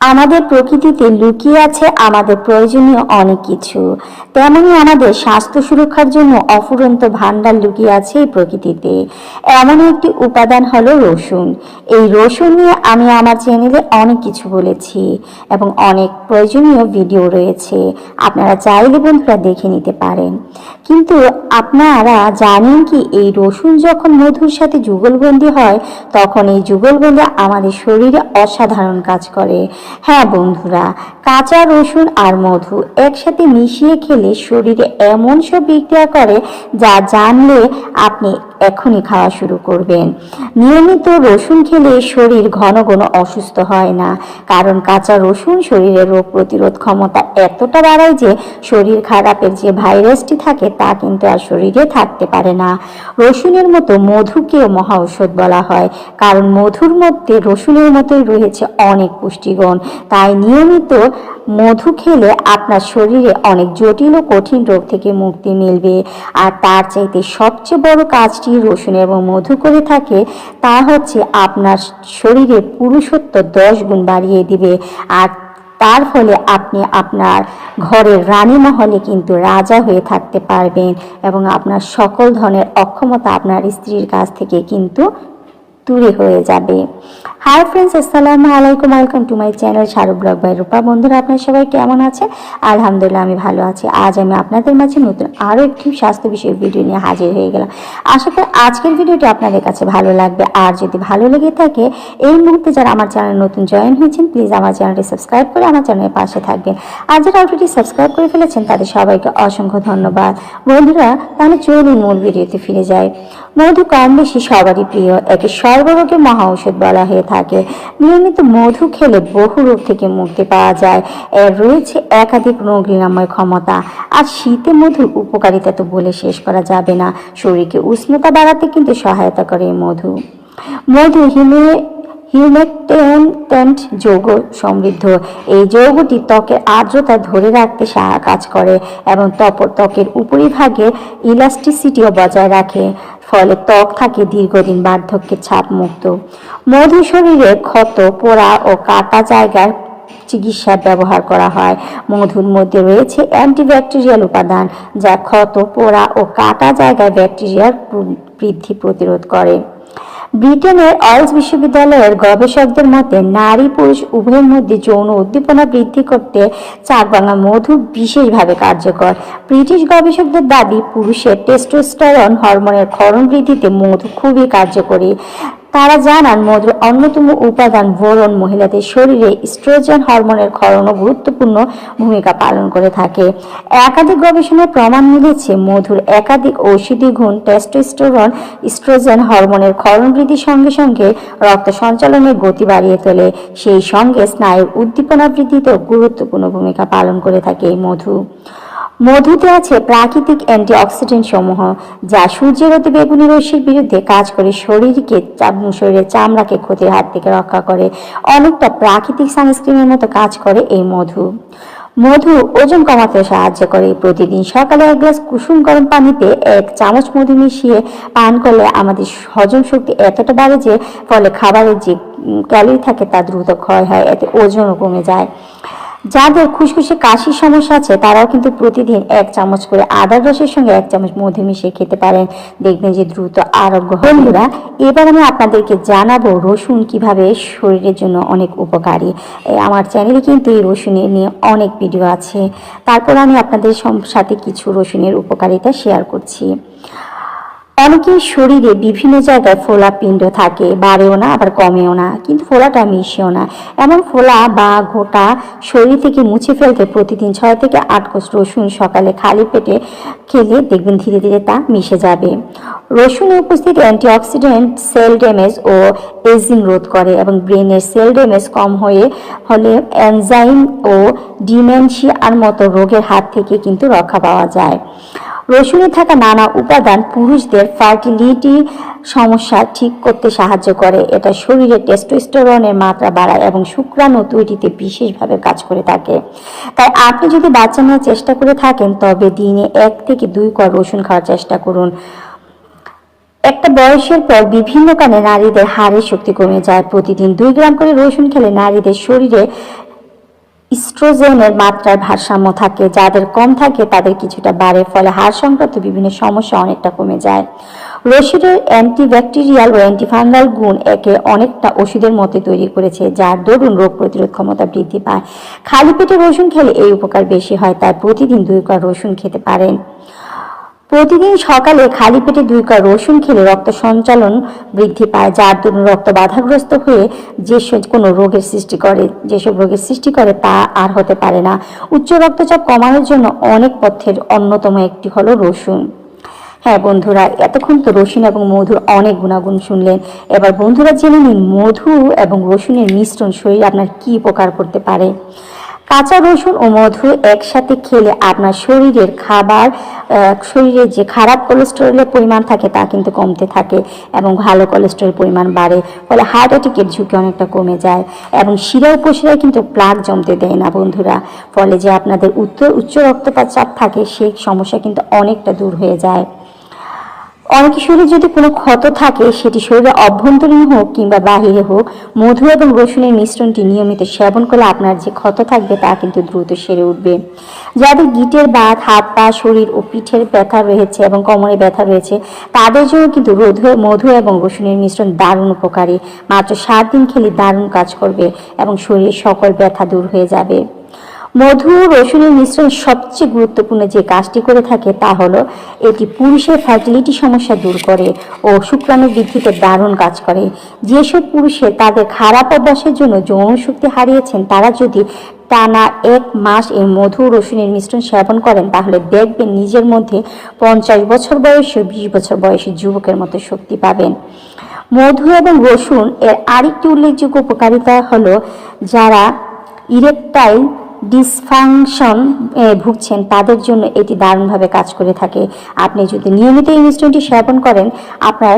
আমাদের প্রকৃতিতে লুকিয়ে আছে আমাদের প্রয়োজনীয় অনেক কিছু। তেমনি আমাদের স্বাস্থ্য সুরক্ষার জন্য অফুরন্ত ভাণ্ডার লুকিয়ে আছে এই প্রকৃতিতে। এমন একটি উপাদান হলো রসুন। এই রসুন নিয়ে আমি আমার চ্যানেলে অনেক কিছু বলেছি এবং অনেক প্রয়োজনীয় ভিডিও রয়েছে। আপনারা চাইলে বন্ধুরা দেখে নিতে পারেন। কিন্তু আপনারা জানেন কি, এই রসুন যখন মধুর সাথে যুগলবন্দি হয়, তখন এই যুগলবন্দি আমাদের শরীরে অসাধারণ কাজ করে। হ্যাঁ বন্ধুরা, কাঁচা রসুন আর মধু একসাথে মিশিয়ে খেলে শরীরে এমন সব বিক্রিয়া করে যা জানলে আপনি এখনই খাওয়া শুরু করবেন। নিয়মিত রসুন খেলে শরীর ঘন ঘন অসুস্থ হয় না, কারণ কাঁচা রসুন শরীরের রোগ প্রতিরোধ ক্ষমতা এতটা বাড়ায় যে শরীর খারাপের যে ভাইরাসটি থাকে তা কিন্তু আর শরীরে থাকতে পারে না। রসুনের মতো মধুকেও মহা ঔষধ বলা হয়, কারণ মধুর মধ্যে রসুনের মতোই রয়েছে অনেক পুষ্টিগুণ। তাই নিয়মিত মধু খেলে আপনার শরীরে অনেক জটিল ও কঠিন রোগ থেকে মুক্তি মিলবে। আর তার চাইতে সবচেয়ে বড় কাজটি রসুন এবং মধু করে থাকে, তা হচ্ছে আপনার শরীরে পুরুষত্ব দশ গুণ বাড়িয়ে দিবে। আর তার ফলে আপনি আপনার ঘরের রানী মহলে কিন্তু রাজা হয়ে থাকতে পারবেন এবং আপনার সকল ধরনের অক্ষমতা আপনার স্ত্রীর কাছ থেকে কিন্তু দূরে হয়ে যাবে। হাই ফ্রেন্ডস আসসালামু আলাইকুম। Welcome to my channel Shahrukh blog by Rupa বন্ধুরা, আপনার সবাই কেমন আছে আলহামদুলিল্লাহ, আমি ভালো আছি। আজ আমি আপনাদের মাঝে নতুন আরও একটি স্বাস্থ্য বিষয়ক ভিডিও নিয়ে হাজির হয়ে গেলাম। আশা করি আজকের ভিডিওটি আপনাদের কাছে ভালো লাগবে। আর যদি ভালো লেগে থাকে, এই মুহূর্তে যারা আমার চ্যানেল নতুন জয়েন হয়েছেন প্লিজ আমার চ্যানেলটি সাবস্ক্রাইব করে আমার চ্যানেলের পাশে থাকবেন। আর যারা অলরেডি সাবস্ক্রাইব করে ফেলেছেন, তাদের সবাইকে অসংখ্য ধন্যবাদ। বন্ধুরা, তাহলে চলুন মূল ভিডিওতে ফিরে যায় মধু কম বেশি সবারই প্রিয়। একে সর্বরোগের মহা ঔষধ বলা হয়ে থাকে। নিয়মিত মধু খেলে বহু রোগ থেকে মুক্তি পাওয়া যায়। এর রয়েছে একাধিক রোগ নিরাময় ক্ষমতা। আর শীতে মধুর উপকারিতা তো বলে শেষ করা যাবে না। শরীরকে উষ্ণতা বাড়াতে কিন্তু সহায়তা করে মধু। মধু হিমে হিউমেটেন্ট যৌগ সমৃদ্ধ। এই যৌগটি ত্বকের আর্দ্রতা ধরে রাখতে সাহা কাজ করে এবং ত্বকের উপরিভাগে ইলাস্টিসিটিও বজায় রাখে। ফলে ত্বক থাকে দীর্ঘদিন বার্ধক্যের ছাপ মুক্ত মধু শরীরে ক্ষত, পোড়া ও কাটা জায়গার চিকিৎসা ব্যবহার করা হয়। মধুর মধ্যে রয়েছে অ্যান্টিব্যাকটেরিয়াল উপাদান, যা ক্ষত, পোড়া ও কাটা জায়গায় ব্যাকটেরিয়ার বৃদ্ধি প্রতিরোধ করে। ব্রিটেনের অলস বিশ্ববিদ্যালয়ের গবেষকদের মতে, নারী পুরুষ উভয়ের মধ্যে যৌন উদ্দীপনা বৃদ্ধি করতে চারবাঙা মধু বিশেষভাবে কার্যকর। ব্রিটিশ গবেষকদের দাবি, পুরুষের টেস্টোস্টেরন হরমোনের ক্ষরণ বৃদ্ধিতে মধু খুবই কার্যকরী। তারা জানান, মধুর অন্যতম উপাদান বোরন মহিলাদের শরীরে স্ট্রোজেন হরমোনের ক্ষরণও গুরুত্বপূর্ণ ভূমিকা পালন করে থাকে। একাধিক গবেষণায় প্রমাণ মিলেছে, মধুর একাধিক ঔষধি গুণ টেস্টোস্টেরন স্ট্রোজেন হরমোনের ক্ষরণ বৃদ্ধির সঙ্গে সঙ্গে রক্ত সঞ্চালনের গতি বাড়িয়ে তোলে। সেই সঙ্গে স্নায়ুর উদ্দীপনা বৃদ্ধিতেও গুরুত্বপূর্ণ ভূমিকা পালন করে থাকে এই মধু। মধুতে আছে প্রাকৃতিক অ্যান্টিঅক্সিডেন্ট সমূহ, যা সূর্যের অতি বেগুনি রশ্মির বিরুদ্ধে কাজ করে শরীরকে শরীরের চামড়াকে ক্ষতির হাত থেকে রক্ষা করে। অনেকটা প্রাকৃতিক সানস্ক্রিনের মতো কাজ করে এই মধু। মধু ওজন কমাতে সাহায্য করে। প্রতিদিন সকালে এক গ্লাস কুসুম গরম পানিতে এক চামচ মধু মিশিয়ে পান করলে আমাদের হজম শক্তি এতটা বাড়ে যে, ফলে খাবারের যে ক্যালোরি থাকে তা দ্রুত ক্ষয় হয়, এতে ওজনও কমে যায়। যাদের খুশখুশে কাশির সমস্যা আছে, তারাও কিন্তু প্রতিদিন এক চামচ করে আদার রসের সঙ্গে এক চামচ মধু মিশিয়ে খেতে পারেন। দেখবেন যে দ্রুত আরোগ্য। বন্ধুরা এবার আমি আপনাদেরকে জানাব রসুন কীভাবে শরীরের জন্য অনেক উপকারী। আমার চ্যানেলে কিন্তু এই রসুনের নিয়ে অনেক ভিডিও আছে। তারপর আমি আপনাদের সাথে কিছু রসুনের উপকারিতা শেয়ার করছি। অনেকের শরীরে বিভিন্ন জায়গায় ফোলা পিণ্ড থাকে, বাড়েও না, আবার কমেও না, কিন্তু ফোলাটা মিশেও না। এমন ফোলা বা গোটা শরীর থেকে মুছে ফেলতে প্রতিদিন ছয় থেকে আট কোষ রসুন সকালে খালি পেটে খেলে দেখবেন ধীরে ধীরে তা মিশে যাবে। রসুনে উপস্থিত অ্যান্টিঅক্সিডেন্ট সেল ড্যামেজ ও এজিং রোধ করে এবং ব্রেনের সেল ড্যামেজ কম হয়ে হলে এনজাইম ও ডিমেনশিয়ার মতো রোগের হাত থেকে কিন্তু রক্ষা পাওয়া যায়। রসুনে থাকা নানা উপাদান পুরুষদের ফার্টিলিটি সমস্যা ঠিক করতে সাহায্য করে। এটা শরীরে টেস্টোস্টেরনের মাত্রা বাড়ায় এবং শুক্রাণু তৈরিতে বিশেষভাবে কাজ করে থাকে। তাই আপনি যদি বাচ্চা নেওয়ার চেষ্টা করে থাকেন, তবে দিনে এক থেকে দুই কর রসুন খাওয়ার চেষ্টা করুন। একটা বয়সের পর বিভিন্ন কারণে নারীদের হাড়ের শক্তি কমে যায়। প্রতিদিন দুই গ্রাম করে রসুন খেলে নারীদের শরীরে ইস্ট্রোজেনের মাত্রার ভারসাম্য থাকে, যাদের কম থাকে তাদের কিছুটা বাড়ে, ফলে হাড় সংক্রান্ত বিভিন্ন সমস্যা অনেকটা কমে যায়। রসিডের অ্যান্টিব্যাকটেরিয়াল ও অ্যান্টিফাঙ্গাল গুণ একে অনেকটা ওষুধের মতো তৈরি করেছে, যার দরুন রোগ প্রতিরোধ ক্ষমতা বৃদ্ধি পায়। খালি পেটে রসুন খেলে এই উপকার বেশি হয়, তাই প্রতিদিন দুই কার রসুন খেতে পারেন। প্রতিদিন সকালে খালি পেটে দুই কোয়া রসুন খেলে রক্ত সঞ্চালন বৃদ্ধি পায়, যার দরুন রক্ত বাধাগ্রস্ত হয়ে যেসব কোনো রোগের সৃষ্টি করে, যেসব রোগের সৃষ্টি করে তা আর হতে পারে না। উচ্চ রক্তচাপ কমানোর জন্য অনেক পথ্যের অন্যতম একটি হলো রসুন। হ্যাঁ বন্ধুরা, এতক্ষণ তো রসুন এবং মধুর অনেক গুণাগুণ শুনলেন। এবার বন্ধুরা জেনে নিন, মধু এবং রসুনের মিশ্রণ শরীর আপনার কি উপকার করতে পারে। কাঁচা রসুন ও মধু একসাথে খেলে আপনার শরীরের খাবার শরীরে যে খারাপ কোলেস্টেরলের পরিমাণ থাকে তা কিন্তু কমতে থাকে এবং ভালো কোলেস্টেরল পরিমাণ বাড়ে, ফলে হার্ট অ্যাটাকের ঝুঁকি অনেকটা কমে যায় এবং শিরা উপশিরায় কিন্তু প্লাগ জমতে দেয় না বন্ধুরা, ফলে যে আপনাদের উত্তর, উচ্চ রক্তপাত চাপ থাকে সেই সমস্যা কিন্তু অনেকটা দূর হয়ে যায়। অনেকের শরীরে যদি কোনো ক্ষত থাকে, সেটি শরীরে অভ্যন্তরীণ হোক কিংবা বাহিরে হোক, মধু এবং রসুনের মিশ্রণটি নিয়মিত সেবন করলে আপনার যে ক্ষত থাকবে তা কিন্তু দ্রুত সেরে উঠবে। যাদের গিটের বাত, হাত পা, শরীর ও পিঠের ব্যথা রয়েছে এবং কোমরে ব্যথা রয়েছে, তাদের জন্য কিন্তু রোধ মধু এবং রসুনের মিশ্রণ দারুণ উপকারী। মাত্র সাত দিন খেলে দারুণ কাজ করবে এবং শরীরের সকল ব্যথা দূর হয়ে যাবে। মধু রসুনের মিশ্রণ সবচেয়ে গুরুত্বপূর্ণ যে কাজটি করে থাকে তা হলো, এটি পুরুষের ফার্টিলিটি সমস্যা দূর করে ও শুক্রাণু বৃদ্ধিতে দারুণ কাজ করে। যেসব পুরুষের তাদের খারাপ অভ্যাসের জন্য যৌন শক্তি হারিয়েছেন, তারা যদি টানা এক মাস এই মধু রসুনের মিশ্রণ সেবন করেন, তাহলে দেখবেন নিজের মধ্যে পঞ্চাশ বছর বয়সে, বিশ বছর বয়সী যুবকের মতো শক্তি পাবেন। মধু এবং রসুন এর আরেকটি উল্লেখযোগ্য উপকারিতা হলো, যারা ইরেকটাইল ডিসফাংশন ভুগছেন, তাদের জন্য এটি দারুণভাবে কাজ করে থাকে। আপনি যদি নিয়মিত এই মিশ্রণটি সেবন করেন, আপনার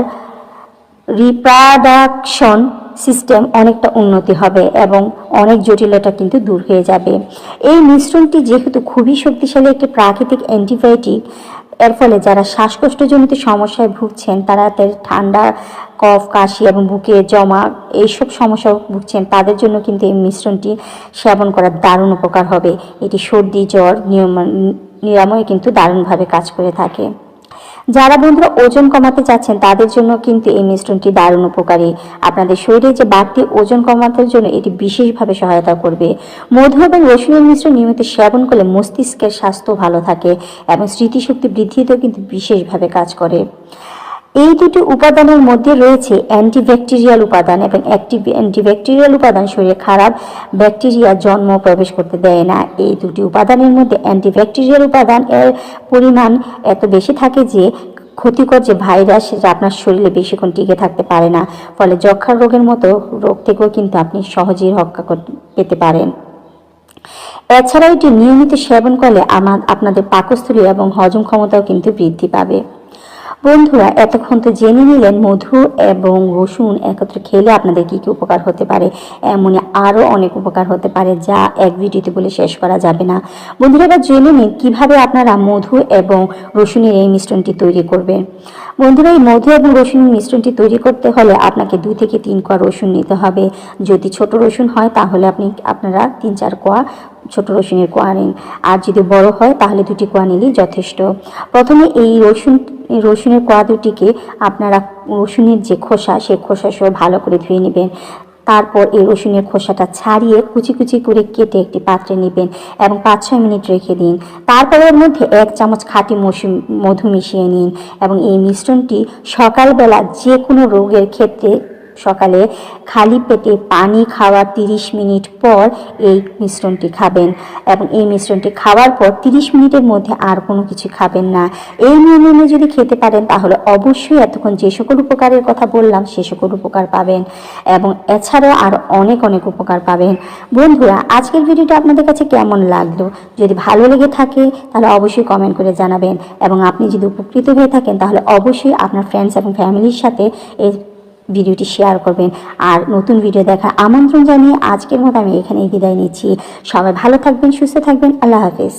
রিপ্রোডাকশন সিস্টেম অনেকটা উন্নতি হবে এবং অনেক জটিলতা কিন্তু দূর হয়ে যাবে। এই মিশ্রণটি যেহেতু খুবই শক্তিশালী একটি প্রাকৃতিক অ্যান্টিবায়োটিক এর ফলে যারা শ্বাসকষ্টজনিত সমস্যায় ভুগছেন, তারা ঠান্ডা কফ, কাশি এবং বুকে জমা এইসব সমস্যা ভুগছেন। তাদের জন্য কিন্তু এই মিশ্রণটি সেবন করার দারুণ উপকার হবে। এটি সর্দি, জ্বর, নিয়ম, নিরাময়ে কিন্তু দারুণভাবে কাজ করে থাকে। যারা বন্ধুরা ওজন কমাতে চাচ্ছেন, তাদের জন্য কিন্তু এই মিশ্রণটি দারুণ উপকারী। আপনাদের শরীরে যে বাড়তি ওজন কমানোর জন্য এটি বিশেষভাবে সহায়তা করবে। মধু এবং রসুনের মিশ্রণ নিয়মিত সেবন করলে মস্তিষ্কের স্বাস্থ্য ভালো থাকে এবং স্মৃতিশক্তি বৃদ্ধিতেও কিন্তু বিশেষভাবে কাজ করে। এই দুটি উপাদানের মধ্যে রয়েছে অ্যান্টিব্যাকটেরিয়াল উপাদান এবং অ্যান্টিব্যাকটেরিয়াল উপাদান শরীরে খারাপ ব্যাকটেরিয়া জন্ম প্রবেশ করতে দেয় না। এই দুটি উপাদানের মধ্যে অ্যান্টিব্যাকটেরিয়াল উপাদান এর পরিমাণ এত বেশি থাকে যে ক্ষতিকর যে ভাইরাস, সেটা আপনার শরীরে বেশিক্ষণ টিকে থাকতে পারে না। ফলে যক্ষার রোগের মতো রোগ থেকেও কিন্তু আপনি সহজেই রক্ষা পেতে পারেন। এছাড়া এটি নিয়মিত সেবন করলে আমার আপনাদের পাকস্থলী এবং হজম ক্ষমতাও কিন্তু বৃদ্ধি পাবে। বন্ধুরা, এতক্ষণ তো জেনে নিলেন মধু এবং রসুন একত্রে খেলে আপনাদের কি কি উপকার হতে পারে। এমনই আরও অনেক উপকার হতে পারে যা এক ভিডিওতে বলে শেষ করা যাবে না। বন্ধুরা, এবার জেনে নিন কীভাবে আপনারা মধু এবং রসুনের এই মিশ্রণটি তৈরি করবেন। বন্ধুরা, এই মধু এবং রসুনের মিশ্রণটি তৈরি করতে হলে আপনাকে দুই থেকে তিন কোয়া রসুন নিতে হবে। যদি ছোট রসুন হয়, তাহলে আপনি আপনারা তিন চার কোয়া ছোট রসুনের কোয়া নিন। আর যদি বড় হয়, তাহলে দুটি কোয়া নিলেই যথেষ্ট। প্রথমে এই রসুন রসুনের কোয়া দুটিকে আপনারা রসুনের যে খোসা, সেই খোসা সহ ভালো করে ধুয়ে নেবেন। তারপর এই রসুনের খোসাটা ছাড়িয়ে কুচি কুচি করে কেটে একটি পাত্রে নেবেন এবং পাঁচ ছয় মিনিট রেখে দিন। তারপর এর মধ্যে এক চামচ খাঁটি মধু মিশিয়ে নিন এবং এই মিশ্রণটি সকালবেলা যে কোনো রোগের ক্ষেত্রে সকালে খালি পেটে পানি খাওয়ার তিরিশ মিনিট পর এই মিশ্রণটি খাবেন এবং এই মিশ্রণটি খাওয়ার পর তিরিশ মিনিটের মধ্যে আর কোনো কিছু খাবেন না। এই নিয়মে যদি খেতে পারেন, তাহলে অবশ্যই এতক্ষণ যে সকল উপকারের কথা বললাম, সে সকল উপকার পাবেন এবং এছাড়াও আর অনেক অনেক উপকার পাবেন। বন্ধুরা, আজকের ভিডিওটা আপনাদের কাছে কেমন লাগল? যদি ভালো লেগে থাকে, তাহলে অবশ্যই কমেন্ট করে জানাবেন। এবং আপনি যদি উপকৃত হয়ে থাকেন, তাহলে অবশ্যই আপনার ফ্রেন্ডস এবং ফ্যামিলির সাথে এই ভিডিওটি শেয়ার করবেন। আর নতুন ভিডিও দেখার আমন্ত্রণ জানিয়ে আজকের মতো আমি এখানেই বিদায় নিচ্ছি। সবাই ভালো থাকবেন, সুস্থ থাকবেন। আল্লাহ হাফেজ।